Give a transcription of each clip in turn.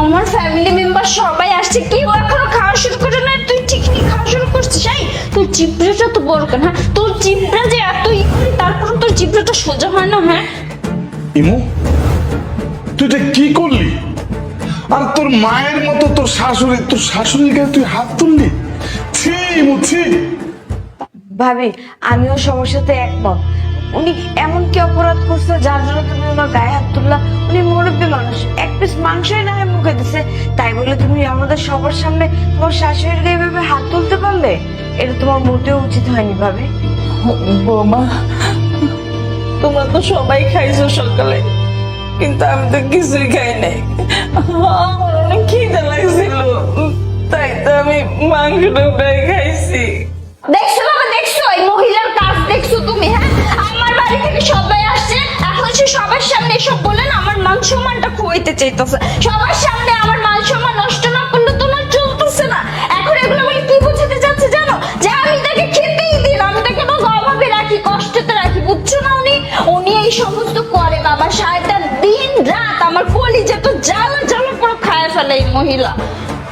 আমার family member সবাই আসছে। কেউ এখনও খাওয়া শুরু করে না তুই ঠিক নেই খাওয়া শুরু করছিস? এই তোর জিব্রাটা তো বড় কেন হ্যাঁ? তোর জিব্রা যে এত তারপর তোর জিব্রাটা সোজা হয় না হ্যাঁ? ইমু তুই এটা কি করলি? আর তোর মায়ের মতো তোর শাশুড়ি তোর শাশুড়ির গায়ে তুই হাত তুললি? ছি ইমু ছি। ভাবি আমিও সমস্যাতে একমত। উনি এমন কি অপরাধ করছে যার জন্য তুমি ওনার গায়ে হাত তুললা। উনি মুরব্বী মানুষ এক পিস মাংসই না মুখে দিছে। তাই বলে তুমি আমাদের সবার সামনে তোমার শাশুড়ির গায়ে এভাবে হাত তুলতে পারলে? এটা তোমার মোটেও উচিত হয়নি ভাবি। বৌমা তোমরা তো সবাই খাইছো সকালে কিন্তু আমি তো কিছুই খাই নাই। আমার অনেক খিদে লাগছিল তাই তো আমি মাংসটা খাইছি। দেখছ খুয়াইতে চাইতেছে। সবার সামনে আমার মান সম্মান নষ্ট না করলে তোমার চলতেছে না। এখন এগুলো বলে কি বোঝাতে যাচ্ছে জানো? যে আমি তাকে খেতেই দিন আমি তাকে তো অভাবে রাখি, কষ্টতে রাখি, বুঝছ না উনি? উনি এই সমস্ত করে বাবা, সারাটা দিন রাত আমার কলিজা তো জ্বালা জ্বালা করে খায় ফেলে এই মহিলা।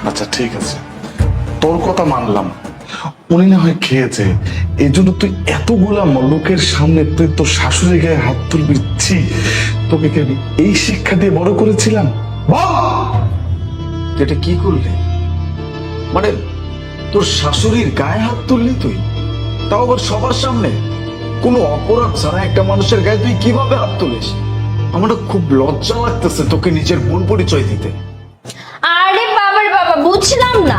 আচ্ছা ঠিক আছে। তোর কথা মানলাম। উনি না হয় খেয়েছে। এই জন্য তুই এতগুলা লোকের সামনে তুই তোর শাশুড়ি গায়ে হাত তুলবি। তোকে কি আমি এই শিক্ষা দিয়ে বড় করেছিলাম? এটা কি করলি? মানে তোর শাশুড়ির গায়ে হাত তুললি তুই? তাও আবার সবার সামনে? কোনো অপরাধ ছাড়া একটা মানুষের গায়ে তুই কীভাবে হাত তুলিস? আমার খুব লজ্জা লাগতেছে তোকে নিজের বোন পরিচয় দিতে। আরে বাবার বাবা বুঝলাম না।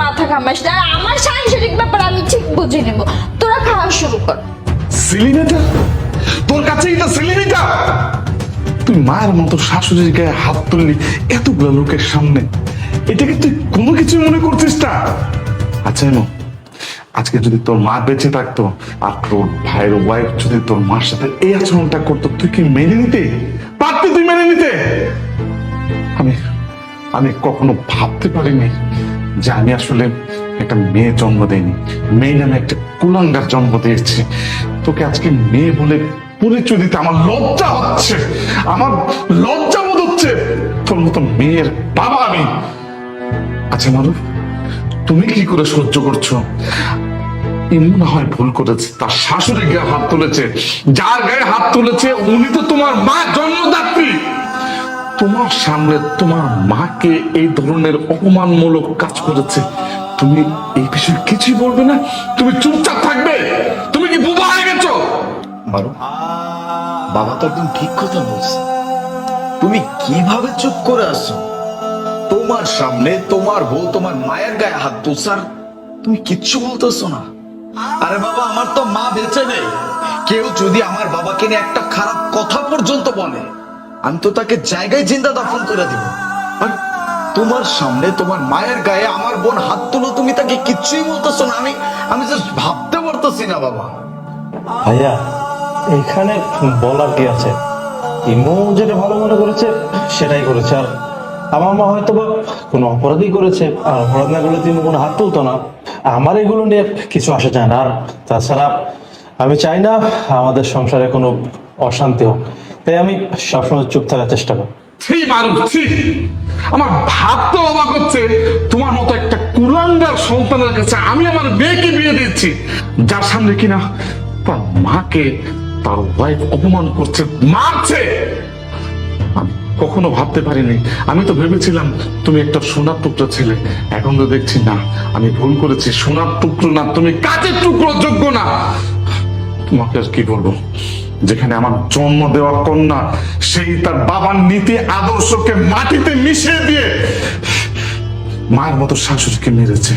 মাথা না। আমার সাংসারিক ব্যাপার আমি ঠিক বুঝে নেব। তোরা খাওয়া শুরু কর। সিলিমিটা তোর কাছে এটা সিলিমিটা তুই মায়ের মতো শাশুড়ির গায়ে হাত তুললি এতগুলো লোকের সামনে। এটাকে তুই কোনো কিছু মনে করছিস না। আচ্ছা এমন আজকে যদি তোর মা বেঁচে থাকতো আর তোর ভাইয়ের ওয়াইফ যদি তোর মার সাথে এই আচরণটা করতো, তুই কি মেনে নিতে? পারতি তুই মেনে নিতে? আমি আমি কখনো ভাবতে পারিনি যে আমি আসলে একটা মেয়ে জন্ম দেইনি। মেয়ে নামে একটা কুলাঙ্গার জন্ম দিয়েছি। তোকে আজকে মেয়ে বলে পরিচয় দিতে আমার লজ্জা হচ্ছে। আমার লজ্জা বোধ হচ্ছে তোর মতো মেয়ের বাবা আমি। আচ্ছা মারুফ তুমি কি করে সহ্য করছ? এমন হয় ভুল করেছে, তার শাশুড়ি গায়ে হাত তুলেছে। যার গায়ে হাত তুলেছে, উনি তো তোমার মা, জন্মদাত্রী। তোমার সামনে তোমার মাকে এই ধরনের অপমানমূলক কাজ করেছে। তুমি এই বিষয়ে কিছুই বলবে না। তুমি চুপচাপ থাকবে। তুমি কি বুবা হয়ে গেছো? বাবা তো একদম ঠিক কথা বলছে। তুমি কীভাবে চুপ করে আছো? তোমার সামনে তোমার বউ তোমার মায়ের গায়ে হাত তুলছার তুমি কিচ্ছু বলতেছো না। আরে বাবা, আমার তো মা বেঁচে নেই। কেউ যদি আমার বাবাকে নিয়ে একটা খারাপ কথা পর্যন্ত বলে আমি তো তাকে জায়গায় জিন্দা দাফন করে দিব। আর তোমার সামনে তোমার মায়ের গায়ে আমার বোন হাত তুলো, তুমি তাকে কিচ্ছুই বলতেছো না। আমি আমি জাস্ট ভাবতে পারতেছি না, বাবা। ভাইয়া, এখানে বলার কি আছে? ইমো যেটা ভালো মনে করেছে, সেটাই করেছে। আর আমার মা হয়তো বা কোনো অপরাধই করেছে, আর অপরাধ না করলে তিনি কোনো হাত তুলতো না। আমার এগুলো নিয়ে কিছু আসে যায় না। আর তাছাড়া আমি চাই না আমাদের সংসারে কোনো অশান্তি হোক তাই আমি সবসময় চুপ থাকার চেষ্টা করি। ছি মারুফ ছি। আমার ভাবতে অবাক হচ্ছে। তোমার মতো একটা কুলাঙ্গার সন্তানের কাছে আমি আমার মেয়েকে বিয়ে দিচ্ছি যার সামনে কিনা তার মাকে, তার ওয়াইফ অপমান করছে, মারছে। আমি কখনো ভাবতে পারিনি। আমি তো ভেবেছিলাম, তুমি একটা সোনার টুকরো ছেলে। এখন তো দেখছি না, আমি ভুল করেছি। সোনার টুকরো না, তুমি কাজের টুকরো যোগ্য না। তোমাকে আর কি বলব? যেখানে আমার জন্ম দেওয়া কন্যা, সেই তার বাবার নীতি আদর্শকে মাটিতে মিশিয়ে দিয়ে মায়ের মতো শাশুড়িকে মেরেছে।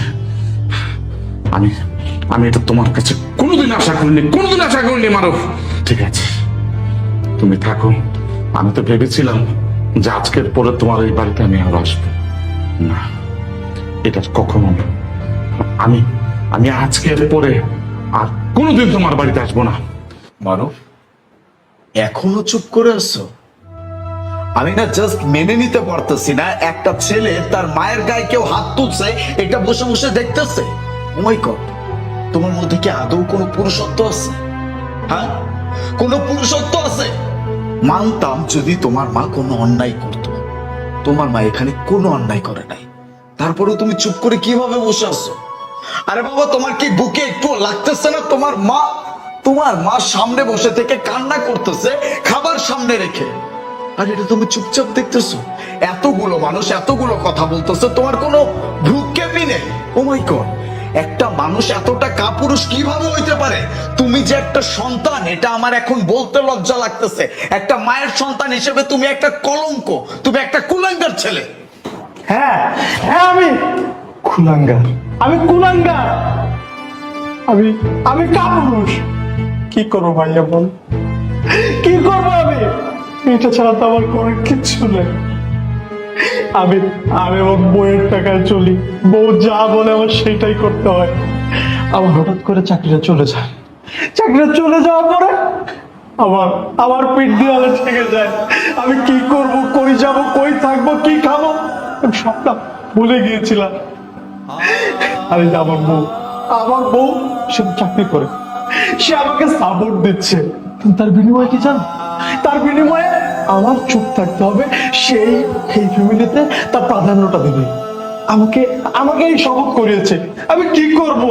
আমি আমি এটা তোমার কাছে কোনোদিন আশা করিনি, কোনোদিন আশা করিনি মারুফ। ঠিক আছে, তুমি থাকো। আমি তো ভেবেছিলাম যে আজকের পরে তোমার এই বাড়িতে আমি আর আসব। না, এটা কখনো আমি আমি আজকের পরে আর কোনোদিন তোমার বাড়িতে আসব না। মারো এখনও চুপ করে আছো? আমি না জাস্ট মেনে নিতে পারতেছি না। একটা ছেলে তার মায়ের গায়ে কেউ হাত তুলছে, এটা বসে বসে দেখতেছে। ওমাই গড তোমার মধ্যে কি আদৌ কোনো পুরুষত্ব আছে? হ্যাঁ? কোনো পুরুষত্ব আছে? মানতাম যদি তোমার মা কোনো অন্যায় করত। তোমার মা এখানে কোনো অন্যায় করে নাই। তারপরেও তুমি চুপ করে কীভাবে বসে আছো? আরে বাবা, তোমার কি বুকে একটু লাগতেছে না? তোমার মা তোমার মা সামনে বসে থেকে কান্না করতেছে, খাবার সামনে রেখে। আর এটা তুমি চুপচাপ দেখতেছো? এতগুলো মানুষ এতগুলো কথা বলতেছে, তোমার কোনো ভ্রুক্ষেপই নেই। ও মাই গড একটা মানুষ এতটা কাপুরুষ কীভাবে হইতে পারে? তুমি যে একটা সন্তান, এটা আমার এখন বলতে লজ্জা লাগতেছে। একটা মায়ের সন্তান হিসেবে তুমি একটা কলঙ্ক, তুমি একটা কুলাঙ্গার ছেলে। হ্যাঁ হ্যাঁ আমি কুলাঙ্গার। আমি কুলাঙ্গার। আমি আমি কাপুরুষ। কি করব ভাইয়া বল? কি করব আমি? এটা ছাড়া তো আমার করার কিচ্ছু নেই। আমি আমি আমার বইয়ের টাকায় চলি। বউ যা বলে আমার সেটাই করতে হয়। আমার হঠাৎ করে চাকরিটা চলে যায়। চাকরিটা চলে যাওয়ার পরে আমার আমার পিঠ দেওয়ালে থেকে যায়। আমি কি করব, কই যাব, কই থাকব, কি খাব? আমি সবটা ভুলে গিয়েছিলাম। আরে আমার বউ আমার বউ সে চাকরি করে। সে আমাকে সাপোর্ট দিচ্ছে। তার বিনিময়ে কি জানো? তার বিনিময়ে আমার চুপ থাকতে হবে, সেই এই ফ্যামিলিতে তার প্রাধান্যটা দেবে। আমাকে আমাকে এই শপথ করিয়েছে। আমি কি করব?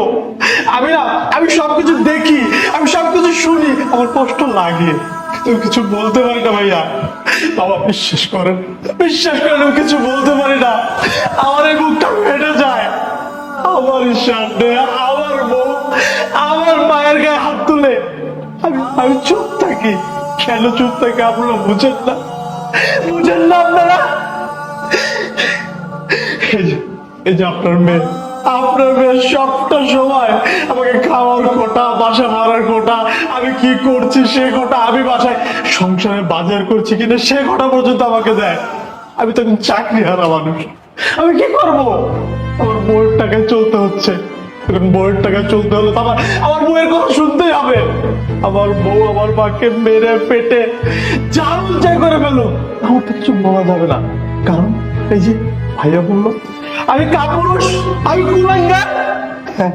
আমি না, আমি সবকিছু দেখি, আমি সবকিছু শুনি। আমার কষ্ট লাগে। তুমি কিছু বলতে পারি না ভাইয়া। বাবা, বিশ্বাস করেন বিশ্বাস করেন, আমি কিছু বলতে পারি না। আমার এই বুকটা ফেটে যায়। আমার আমার বউ আমার মায়ের গায়ে হাত তুলে আমি আমি চুপ থাকি। কেন চুপ থাকি আপনারা বুঝেন না? বুঝেন না আপনারা? এই যে- আপনার মেয়ে। আপনার মেয়ে সবটা সময় আমাকে খাওয়ার কোটা বাসা কোটা আমি কি করছি সে কোটা আমি বাসায় সংসারে বাজার করছি কিনা সে কোটা পর্যন্ত আমাকে দেয়। আমি তখন চাকরি হারা মানুষ। আমি কি করব? আমার বউয়ের টাকায় চলতে হচ্ছে। এখন বউয়ের টাকায় চলতে হলে তো আমার আমার বউয়ের কথা শুনতেই হবে। আমার বউ আমার মাকে মেরে পেটে জাল যাই করে ফেলো আমার তো কিছু বলা যাবে না। কারণ এই যে ভাইয়া বলল আমি কাপুরুষ আমি কুলাঙ্গার। হ্যাঁ,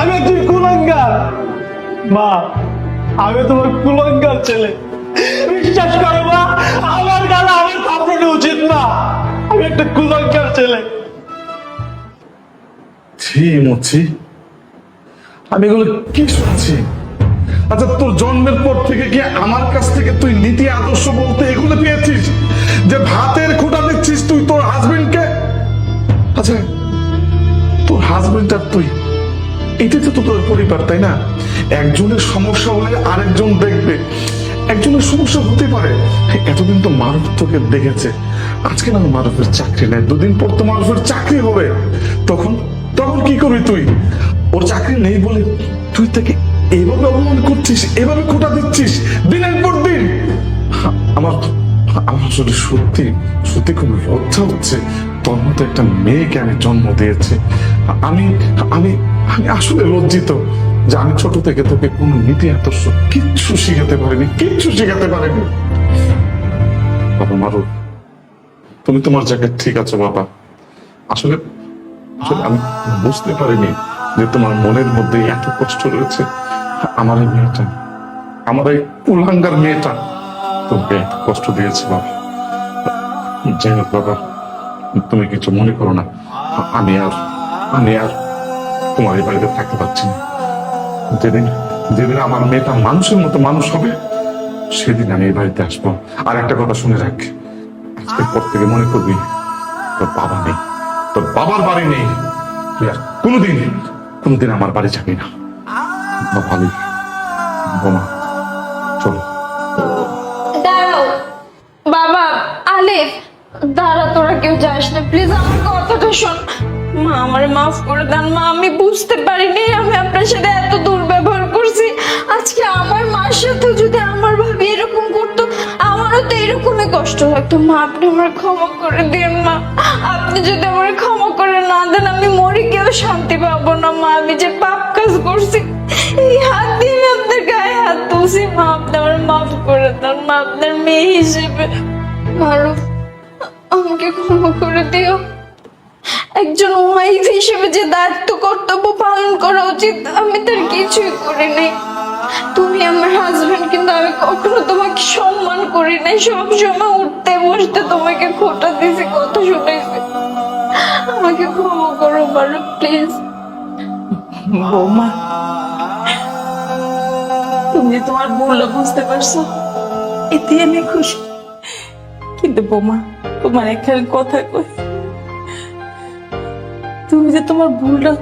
আমি তুই কুলাঙ্গার। মা আমি তোমার কুলাঙ্গার ছেলে। বিশ্বাস করো মা আমার গালা আমার কাপড়ে উচিত না। আমি একটা কুলাঙ্গার ছেলে। ছি মুছি আমি এগুলো কি শুনছি? আচ্ছা তোর জন্মের পর থেকে কি আমার কাছ থেকে তুই নীতি, আদর্শ বলতে এগুলো পেয়েছিস? যে ভাতের দিচ্ছিস তুই তোর হাজবেন্ডকে আচ্ছা তোর হাজবেন্ড আর তুই, এটাই তো পরিবার, তাই না? একজনের সমস্যা হলে আরেকজন দেখবে। একজনের সমস্যা হতে পারে। এতদিন তো মারুফ তোকে দেখেছে। আজকে না মারুফের চাকরি নেই দুদিন পর তো মারুফের চাকরি হবে। তখন তখন কি করবি তুই? ওর চাকরি নেই বলে তুই তাকে এভাবে অপমান করছিস, এভাবে খোটা দিচ্ছিস, দিনের পর দিন? আমার আমার আসলে সত্যি সত্যি খুব লজ্জা হচ্ছে। তোর মতো একটা মেয়েকে আমি জন্ম আমি আমি আমি আসলে লজ্জিত যে আমি ছোট থেকে তোকে কোনো নীতি, আদর্শ কিচ্ছু শিখাতে পারিনি, কিচ্ছু শিখাতে পারিনি। বাবা মারু, তুমি তোমার জায়গায় ঠিক আছে, বাবা। আসলে আসলে আমি বুঝতে পারিনি যে তোমার মনের মধ্যে এত কষ্ট রয়েছে। আমার এই মেয়েটা, আমার এই উলাঙ্গার মেয়েটা তোমাকে এত কষ্ট দিয়েছে বাবা। যাই হোক বাবা, তুমি কিছু মনে করো না। আমি আর আমি আর তোমার এই বাড়িতে থাকতে পারছি না। যেদিন যেদিন আমার মেয়েটা মানুষের মতো মানুষ হবে, সেদিন আমি এই বাড়িতে আসব। আর একটা কথা শুনে রাখ আজকের পর থেকে মনে করবি, তোর বাবা নেই। তোর বাবার বাড়ি নেই। তুই আর কোনোদিন কোনোদিন আমার বাড়ি যাবি না। ভালো। বোমা চলো। বাবা, আলিফ, দাঁড়া, তোরা কেউ যাস না। প্লিজ, আমার কথাটা শোন। মা, আমার মাফ করে দেন, মা, আমি বুঝতে পারিনি আমি আপনার সাথে এত দুর্ব্যবহার করছি। আজকে আমার মার সাথে যদি এরকমই কষ্ট লাগতো? মা, আপনি আমার ক্ষমা করে দিন, মা। আপনি যদি আমার ক্ষমা করে না দেন, আমি মরে কেউ শান্তি পাবো না, মা। আমি যে পাপ কাজ করছি, এই হাত দিয়ে আমি আপনার গায়ে হাত তুলছি, মা। আপনি আমার মাফ করে দেন, মা। আপনার মেয়ে হিসেবে। মারুফ, আমাকে ক্ষমা করে দিও। একজন ওয়াইফ হিসেবে যে দায়িত্ব, কর্তব্য পালন করা উচিত, আমি তার কিছুই করি নাই তুমি আমার হাজবেন্ড কিন্তু আমি কখনো তোমাকে সম্মান করি নাই। সব সময় উঠতে বসতে তোমাকে খোটা দিয়েছি, কথা শুনেছি। আমাকে ক্ষমা করো মারুফ প্লিজ বৌমা, তুমি তোমার ভুলটা বুঝতে পারছ এতে আমি খুশি। কিন্তু বৌমা, তোমার একখানে কথা কই। তুমি যে তোমার ভুলটা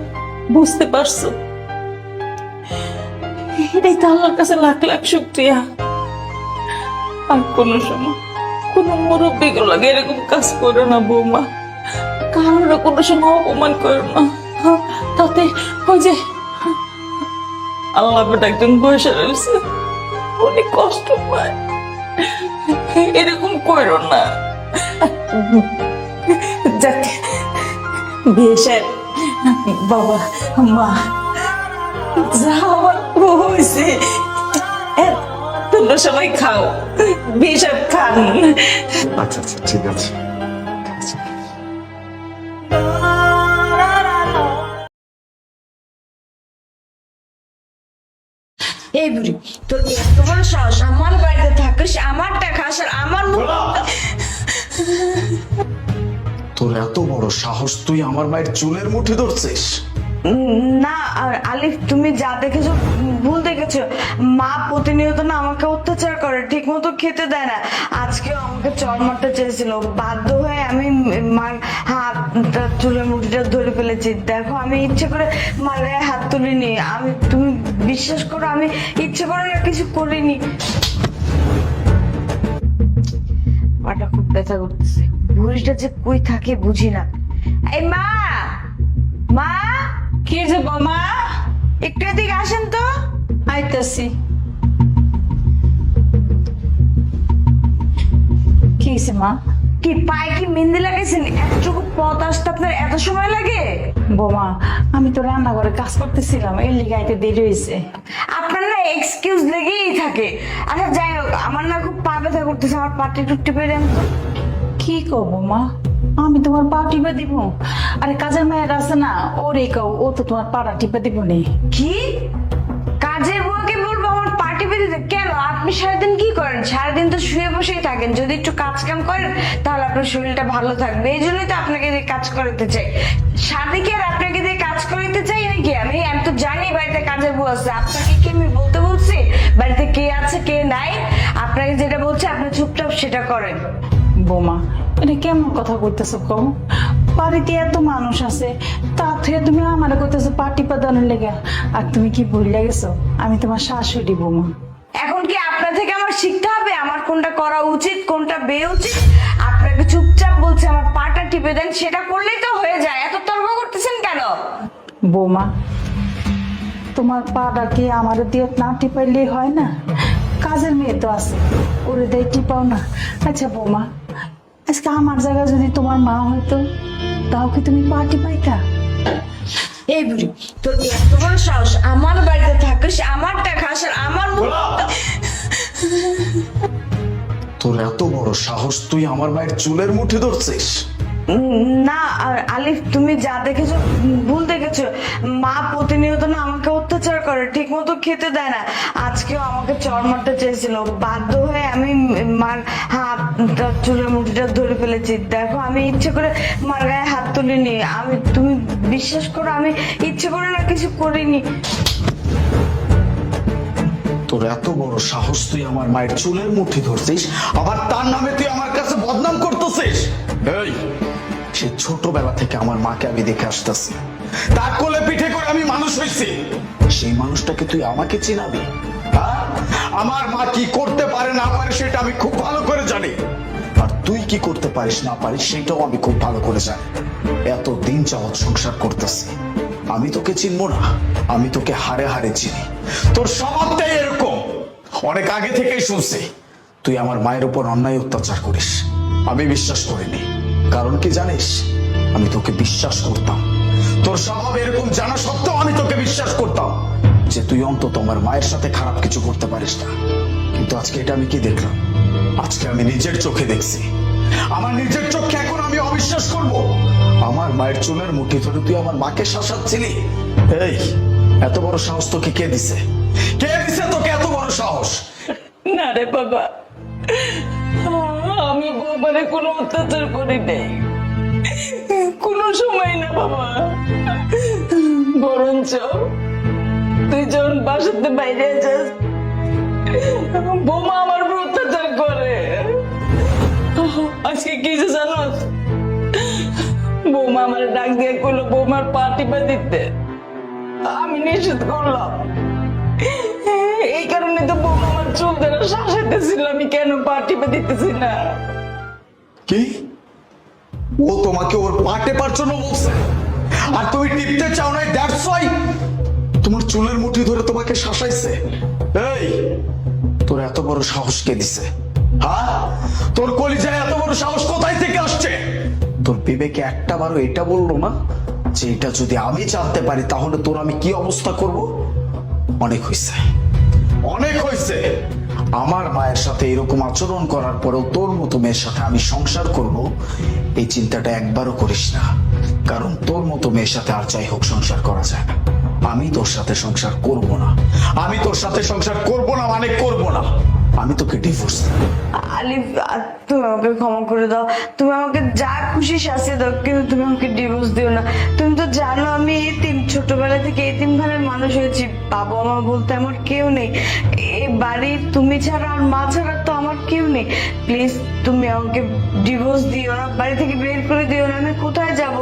বুঝতে পারছ এটাই তো আল্লাহর কাছে লাখ লাখ শুক্রিয়া। আর কোনো সময় কোনো মুরব্বী লাগে এরকম কাজ না বৌমা। কারোর কোনো সময় অপমান না। হ্যাঁ, তাতে ওই যে আল্লাহ বেটা একজন বসে রয়েছে অনেক কষ্ট পায়। এরকম করো না। যাক বিয়ে বাবা মা। যা আমার হয়েছে। তোমরা সবাই খাও। বিয়ে সাহেব খান। আচ্ছা আচ্ছা ঠিক আছে। এই বুড়ি তোর এত বড় সাহস? আমার বাড়িতে থাকিস আমার টাকা আর আমার মুখ তোর এত বড় সাহস, তুই আমার মায়ের চুলের মুঠি ধরছিস? না, আর আলিফ, তুমি যা দেখেছ, ভুল দেখেছ। মা প্রতিনিয়ত না আমাকে অত্যাচার করে ঠিক মতো খেতে দেয় না। আজকেও আমাকে চর মারতে চেয়েছিল। বাধ্য হয়ে আমি মার হাতটা চুলের মুঠিটা ধরে ফেলেছি। দেখো, আমি ইচ্ছে করে মার গায়ে হাত তুলিনি। আমি, তুমি বিশ্বাস করো, আমি ইচ্ছে করে না কিছু করিনি। পাটা খুব ব্যথা করতেছে। বুড়িটা যে কই থাকে বুঝি না। এই মা! মা! কি যে বাবা একটু এদিকে আসেন তো। আইতাছি। কি মা? কি পায়ে কি মেহেন্দি লাগাইছেন? এতটুকু পথ আসতে আপনার এত সময় লাগে? বোমা আমি তো রান্নাঘরে কাজ করতেছিলাম এর লিগে আইতে দেরি হয়েছে। আপনার না এক্সকিউজ লেগেই থাকে। আচ্ছা যাই হোক আমার না খুব পা ব্যথা করতেছে আমার পাটি টুকতে পেরে কি করব, মা? আমি তোমার পা টিপে দিব। আরে, কাজের মেয়ের আছে না, ওরে কও, ও তো তোমার পাড়া টিপে দিব নি কি? কাজের বুয়াকে বলব, আমার পার্টি পেতে দিতে? কেন? আপনি সারাদিন কি করেন? সারাদিন তো শুয়ে বসেই থাকেন। যদি একটু কাজ কাম করেন, তাহলে আপনার শরীরটা ভালো থাকবে। এই জন্যই তো আপনাকে দিয়ে কাজ করাতে চাই। সাথে কি আর আপনাকে দিয়ে কাজ করাতে চাই নাকি? আমি আমি তো জানি বাড়িতে কাজের বউ আছে। আপনাকে কি আমি বলতে বলছি? বাড়িতে কে আছে, কে নাই? আপনাকে যেটা বলছে, আপনি চুপচাপ সেটা করেন। বোমা এটা কেমন কথা কইতেছো কও? বাড়িতে এত মানুষ আছে তা থেকে তুমি আমার কইতেছো পাটি পাদানোর লেগে। আর তুমি কি ভুলে গেছো? আমি তোমার শাশুড়ি বোমা। এখন কি আপনার থেকে আমার শিখতে হবে? আমার কোনটা করা উচিত কোনটা বে উচিত? আপনাকে চুপচাপ বলছে আমার পাটা টিপে দেন সেটা করলেই তো হয়ে যায়। এত তর্ক করতেছেন কেন? বোমা তোমার পাটা কি আমার দিয়ে না টিপাইলেই হয় না? কাজের মেয়ে তো আছে ওরে দেয় টিপাও না। আচ্ছা বৌমা আজকে আমার জায়গায় যদি তোমার মা হইতো তাও কি তুমি পার্টি পাইতা? এই বুড়ি তোর এত বড় সাহস? আমার বাড়িতে থাকিস আমার টাকা খাস আর আমার মুখ তোর এত বড় সাহস তুই আমার মায়ের চুলের মুঠে ধরছিস। না আলিফ, তুমি যা দেখেছ, ভুল দেখেছ। মা প্রতিনিয়ত না আমাকে অত্যাচার করে ঠিক মতো খেতে দেয় না। আজকেও আমাকে চর মারতে চেয়েছিল। বাধ্য হয়ে আমি মার হাত চুলের মুঠিটা ধরে ফেলেছি। দেখো, আমি ইচ্ছে করে মার গায়ে হাত তুলিনি। আমি, তুমি বিশ্বাস করো, আমি ইচ্ছে করে না কিছু করিনি। তোর এত বড় সাহস তুই আমার মায়ের চুলের মুঠি ধরছিস, আবার তার নামে তুই আমার কাছে বদনাম করতেছিস। সে ছোটবেলা থেকে আমার মাকে আমি দেখে আসতেছি। তার কোলে পিঠে করে আমি মানুষ হয়েছি। সেই মানুষটাকে তুই আমাকে চিনাবি? হ্যাঁ? আমার মা কি করতে পারে না পারে সেটা আমি খুব ভালো করে জানি। আর তুই কি করতে পারিস না পারিস সেটাও আমি খুব ভালো করে জানি। এত দিন যাওয়াত সংসার করতেছি। আমি তোকে চিনবো না। আমি তোকে হারে হারে চিনি। তোর স্বভাবটাই এরকম। অনেক আগে থেকেই শুনছি। তুই আমার মায়ের উপর অন্যায় অত্যাচার করিস। আমি বিশ্বাস করিনি। কারণ কি জানিস? আমি তোকে বিশ্বাস করতাম। তোর স্বভাব এরকম জানা সত্ত্বেও আমি তোকে বিশ্বাস করতাম যে তুই অন্তত আমার মায়ের সাথে খারাপ কিছু করতে পারিস না। কিন্তু আজকে এটা আমি কি দেখলাম? আজকে আমি নিজের চোখে দেখছি। আমার নিজের চোখে এখন আমি অবিশ্বাস করব। আমার মায়ের চুলের মুঠি ধরে তুই আমার মাকে শাসাচ্ছিলি? এই, এত বড় সাহস তোকে কে দিছে? কে দিছে তোকে এত বড় সাহস? না রে বাবা। আমি বাবারে কোনো অত্যাচার করি নাই। কোনো সময় না বাবা। বরঞ্চ তুই যখন বাসাতে বাইরে যাস, বোমা আমার উপর অত্যাচার করে। আজকে কি যে জানোস? বৌমা আমার ডাক দিয়ে করল বৌমার পা টিপে দিতে আমি নিষেধ করলাম। এই কারণে চুল ধরে আমি কেন পা দিতেছি না? কি? ও তোমাকে ওর পাটে পার জন্য বলছে। আর তুমি টিপতে চাও না দ্যাটস ওয়াই তোমার চুলের মুঠি ধরে তোমাকে শাসাইছে। এই, তোর এত বড় সাহস কে দিছে? হ্যাঁ? তোর কলিজায় এত বড় সাহস কোথায় থেকে আসছে? তোর বিবেকে একটা বারো এটা বলল না যে এটা যদি আমি জানতে পারি, তাহলে তোর আমি কি অবস্থা করব? অনেক হয়েছে অনেক হয়েছে আমার মায়ের সাথে এরকম আচরণ করার পরেও তোর মতো মেয়ের সাথে আমি সংসার করব, এই চিন্তাটা একবারও করিস না। কারণ তোর মতো মেয়ের সাথে আর যাই হোক সংসার করা যায় না। আমি তোর সাথে সংসার করব না। আমি তোর সাথে সংসার করব না মানে করব না। আমি তোকে ডিভোর্স আলিফ তুমি আমাকে ক্ষমা করে দাও। তুমি আমাকে যা খুশি দাও, কিন্তু তুমি আমাকে ডিভোর্স দিও না। তুমি তো জানো আমি এতিম ছোটবেলা থেকে এতিম ঘরের মানুষ হয়েছি। বাবা, মা বলতে আমার কেউ নেই। এই বাড়ির তুমি ছাড়া, আর মা ছাড়া তো আমার কেউ নেই। প্লিজ, তুমি আমাকে ডিভোর্স দিও না, বাড়ি থেকে বের করে দিও না। আমি কোথায় যাব?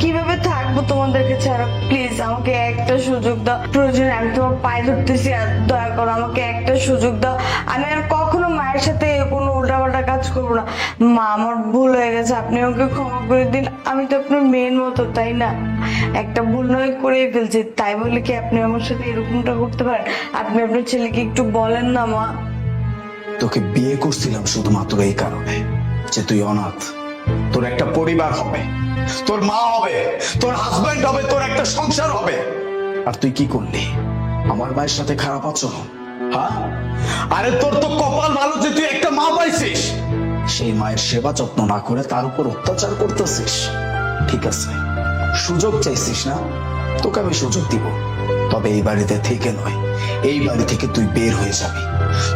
কীভাবে থাকব তোমাদেরকে ছাড়া প্লিজ আমাকে একটা সুযোগ দাও। প্রয়োজন আমি তোমার পায়ে ধরতেছি আর দয়া করো, আমাকে একটা সুযোগ দাও। আমি আর কখনো মায়ের সাথে কোনো উল্টাপাল্টা কাজ করব না। মা আমার ভুল হয়ে গেছে, আপনি আমাকে ক্ষমা করে দিন। আমি তো আপনার মেয়ের মতো, তাই না? একটা ভুল নয়, করেই ফেলছি। তাই বলে কি আপনি আমার সাথে এরকমটা করতে পারেন? আপনি আপনার ছেলেকে একটু বলেন না, মা। তোকে বিয়ে করছিলাম শুধুমাত্র এই কারণে যে তুই অনাথ। তোর একটা পরিবার হবে, তোর মা হবে, তোর হাজবেন্ড হবে, তোর একটা সংসার হবে। আর তুই কি করলি? আমার মায়ের সাথে খারাপ আচরণ হ্যাঁ? আরে তোর তো কপাল ভালো যে তুই একটা মা পাইছিস। সেই মায়ের সেবা যত্ন না করে তার উপর অত্যাচার করতেছিস। ঠিক আছে, সুযোগ চাইছিস না? তোকে আমি সুযোগ দিব। তবে এই বাড়িতে থেকে নয়, এই বাড়ি থেকে তুই বের হয়ে যাবি।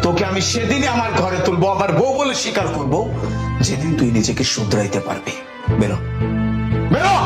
তোকে আমি সেদিনই আমার ঘরে তুলবো আবার বউ বলে স্বীকার করব, যেদিন তুই নিজেকে শুধরাইতে পারবি। বেরো। বেরো!